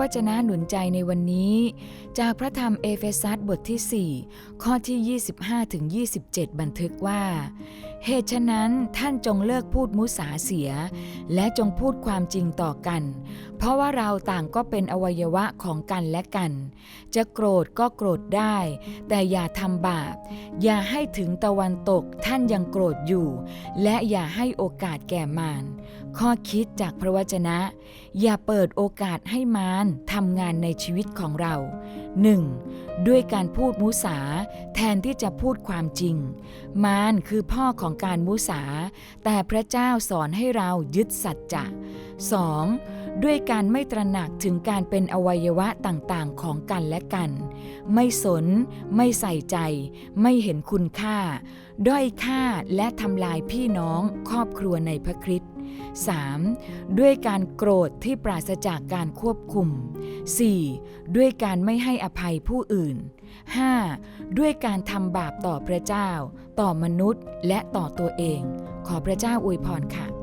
วจนะหนุนใจในวันนี้ จากพระธรรมเอเฟซัสบทที่ 4 ข้อที่ 25ถึง27 บันทึกว่า เหตุฉะนั้นท่านจงเลิกพูดมุสาเสีย และจงพูดความจริงต่อกัน เพราะว่าเราต่างก็เป็นอวัยวะของกันและกัน จะโกรธก็โกรธได้ แต่อย่าทำบาป อย่าให้ถึงตะวันตกท่านยังโกรธอยู่ และอย่าให้โอกาสแก่มารข้อคิดจากพระวจนะ อย่าเปิดโอกาสให้มารทำงานในชีวิตของเรา 1. ด้วยการพูดมุสา แทนที่จะพูดความจริง มารคือพ่อของการมุสา แต่พระเจ้าสอนให้เรายึดสัจจะ 2. ด้วยการไม่ตระหนักถึงการเป็นอวัยวะต่างๆ ของกันและกัน ไม่สน ไม่ใส่ใจ ไม่เห็นคุณค่า ด้อยค่าและทำลายพี่น้องครอบครัวในพระคริสต์ 3. ด้วยการโกรธที่ปราศจากการควบคุม 4. ด้วยการไม่ให้อภัยผู้อื่น 5. ด้วยการทำบาปต่อพระเจ้า ต่อมนุษย์และต่อตัวเอง ขอพระเจ้าอวยพรค่ะ